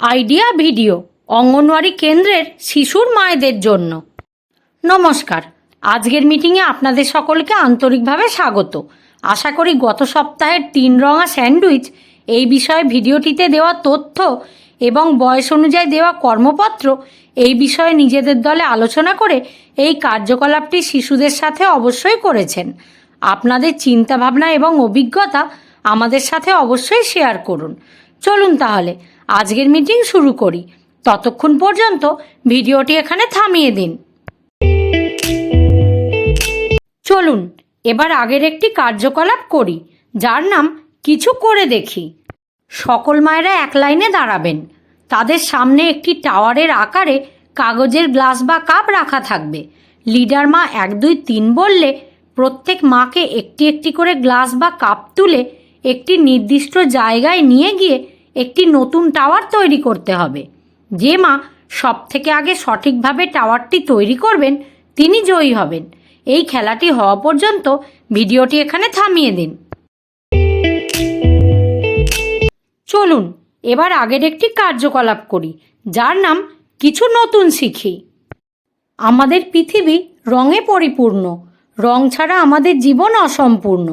Idea video anganwadi কেন্দ্রের শিশুর মায়েদের জন্য। নমস্কার। আজকের মিটিংয়ে আপনাদের সকলকে আন্তরিকভাবে স্বাগত। আশা করি গত সপ্তাহের তিন রঙা স্যান্ডউইচ এই বিষয়ে ভিডিওটিতে দেওয়া তথ্য এবং বয়স অনুযায়ী দেওয়া কর্মপত্র এই বিষয়ে নিজেদের দলে আলোচনা করে এই কার্যকলাপটি শিশুদের সাথে অবশ্যই করেছেন। আপনাদের চিন্তাভাবনা এবং অভিজ্ঞতা আমাদের সাথে অবশ্যই শেয়ার করুন। চলুন তাহলে, আজকের মিটিং শুরু করি। ততক্ষণ পর্যন্ত ভিডিওটি এখানে থামিয়ে দিন। চলুন, এবার আগের একটি কার্যকলাপ করি, যার নাম কিছু করে দেখি। সকল মায়েরা এক লাইনে দাঁড়াবেন। তাদের সামনে একটি টাওয়ারের আকারে কাগজের গ্লাস বা কাপ রাখা থাকবে। লিডার মা এক, দুই, তিন বললে প্রত্যেক মাকে একটি একটি করে গ্লাস বা কাপ তুলে একটি নির্দিষ্ট জায়গায় নিয়ে গিয়ে একটি নতুন টাওয়ার তৈরি করতে হবে। যে মা সব থেকে আগে সঠিকভাবে টাওয়ারটি তৈরি করবেন, তিনি জয়ী হবেন। এই খেলাটি হওয়া পর্যন্ত ভিডিওটি এখানে থামিয়ে দিন। চলুন, এবার আগের একটি কার্যকলাপ করি, যার নাম কিছু নতুন শিখি। আমাদের পৃথিবী রঙে পরিপূর্ণ, রং ছাড়া আমাদের জীবন অসম্পূর্ণ।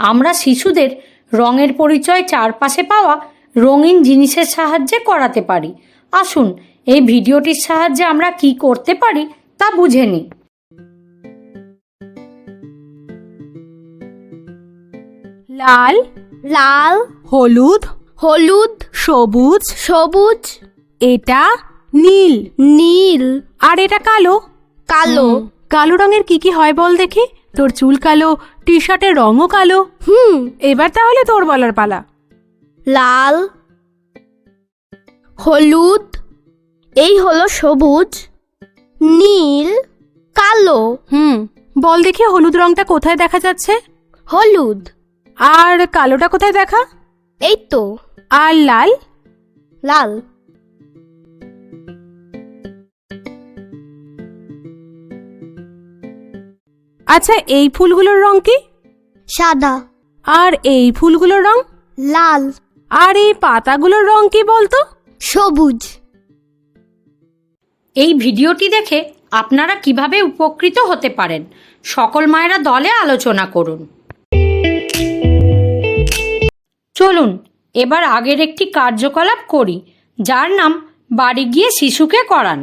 আমরা শিশুদের রঙের পরিচয় চারপাশে পাওয়া রঙিন জিনিসের সাহায্যে করাতে পারি। আসুন এই ভিডিওটির সাহায্যে আমরা কি করতে পারি তা বুঝে নিই। লাল লাল হলুদ হলুদ সবুজ সবুজ এটা নীল। নীল আর এটা কালো? কালো। কালো রঙের কি কি হয় বল দেখি? তোর চুল কালো টি শার্টের রঙও কালো। হুম এবার তাহলে তোর বলার পালা। লাল হলুদ এই হলো সবুজ নীল কালো। হুম বল দেখি হলুদ রংটা কোথায় দেখা যাচ্ছে? হলুদ। আর কালোটা কোথায় দেখা? এই তো। আর লাল? লাল। আচ্ছা এই ফুলগুলোর রং কি? সাদা। আর এই ফুলগুলোর রং? লাল। আর এই পাতাগুলোর রং কি বলতো? সবুজ। এই ভিডিওটি দেখে আপনারা কীভাবে উপকৃত হতে পারেন সকল মায়েরা দলে আলোচনা করুন। চলুন এবার আগের একটি কার্যকলাপ করি যার নাম বাড়ি গিয়ে শিশুকে করান।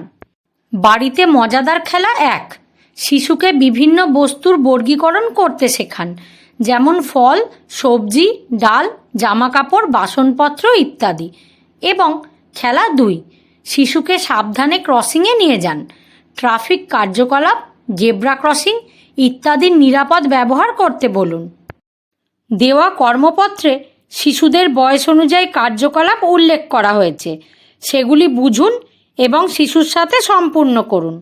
বাড়িতে মজাদার খেলা এক শিশুকে বিভিন্ন বস্তুর বর্গীকরণ করতে শেখান, যেমন ফল, সবজি, ডাল, জামাকাপড়, বাসনপত্র ইত্যাদি। এবং খেলা দুই, শিশুকে সাবধানে ক্রসিংয়ে নিয়ে যান। ট্রাফিক কার্যকলাপ, জেব্রা ক্রসিং ইত্যাদির নিরাপদ ব্যবহার করতে বলুন। দেওয়া কর্মপত্রে শিশুদের বয়স অনুযায়ী কার্যকলাপ উল্লেখ করা হয়েছে। সেগুলি বুঝুন এবং শিশুর সাথে সম্পূর্ণ করুন।